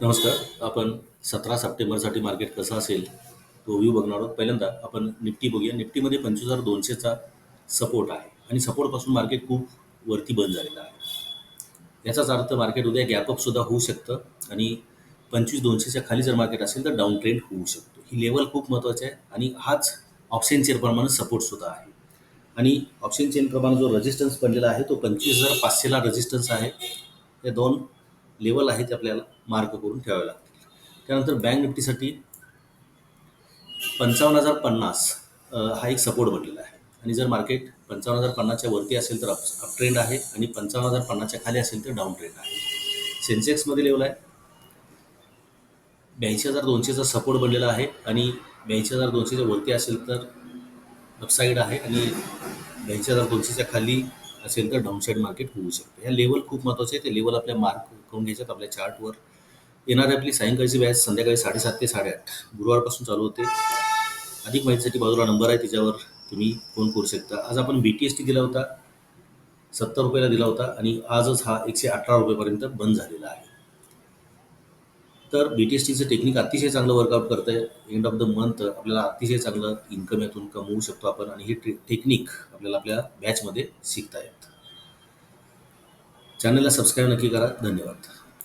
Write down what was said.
नमस्कार. आपण सतरा सप्टेंबरसाठी मार्केट कसं असेल तो व्ह्यू बघणार आहोत. पहिल्यांदा आपण निफ्टी बघूया. निफ्टीमध्ये पंचवीस हजार दोनशेचा सपोर्ट आहे आणि सपोर्टपासून मार्केट खूप वरती बंद झालेलं आहे. याचाच अर्थ मार्केट उद्या गॅपअप सुद्धा होऊ शकतं आणि पंचवीस दोनशेच्या खाली जर मार्केट असेल तर डाऊन ट्रेंड होऊ शकतो. ही लेवल खूप महत्त्वाची आहे आणि हाच ऑप्शन चेअरप्रमाणे सपोर्टसुद्धा आहे. आणि ऑप्शन चेनप्रमाणे जो रेजिस्टन्स बनलेला आहे तो पंचवीस हजार पाचशेला रेजिस्टन्स आहे. या दोन लेवल आहे ते आपल्याला मार्क करून ठेवावे लागतील. त्यानंतर बँक निफ्टीसाठी पंचावन्न हजार पन्नास हा एक सपोर्ट बनलेला आहे. आणि जर मार्केट पंचावन्न हजार पन्नासच्या वरती असेल तर अप अप ट्रेंड आहे आणि पंचावन्न हजार पन्नासच्या खाली असेल तर डाऊन ट्रेंड आहे. सेन्सेक्समध्ये लेवल आहे. ब्याऐंशी हजार दोनशेचा सपोर्ट बनलेला आहे आणि ब्याऐंशी हजार दोनशेच्या वरती असेल तर अपसाईड आहे आणि ब्याऐंशी हजार दोनशेच्या खाली असेल तर डाऊनसाईड मार्केट होऊ शकते. ह्या लेवल खूप महत्त्वाचे आहे. ते लेवल आपल्या मार्क करून घ्यायच्यात आपल्या चार्टवर येणारी आपली सायंकाळची बॅच संध्याकाळी साडेसात ते साडेआठ. गुरुवारपासून चालू होते. अधिक माहितीसाठी बाजूला नंबर आहे त्याच्यावर तुम्ही फोन करू शकता. आज आपण बी टी एस टी दिला होता. सत्तर रुपयाला दिला होता आणि आजच हा एकशे अठरा रुपयेपर्यंत बंद झालेला आहे. तर बी टी एस टीचं टेक्निक अतिशय चांगलं वर्कआउट करतं आहे एंड ऑफ द मंथ आपल्याला अतिशय चांगलं इन्कम यातून कमवू शकतो आपण आणि हे टेक्निक आपल्याला आपल्या बॅचमध्ये शिकता येत चॅनलला सबस्क्राईब नक्की करा. धन्यवाद.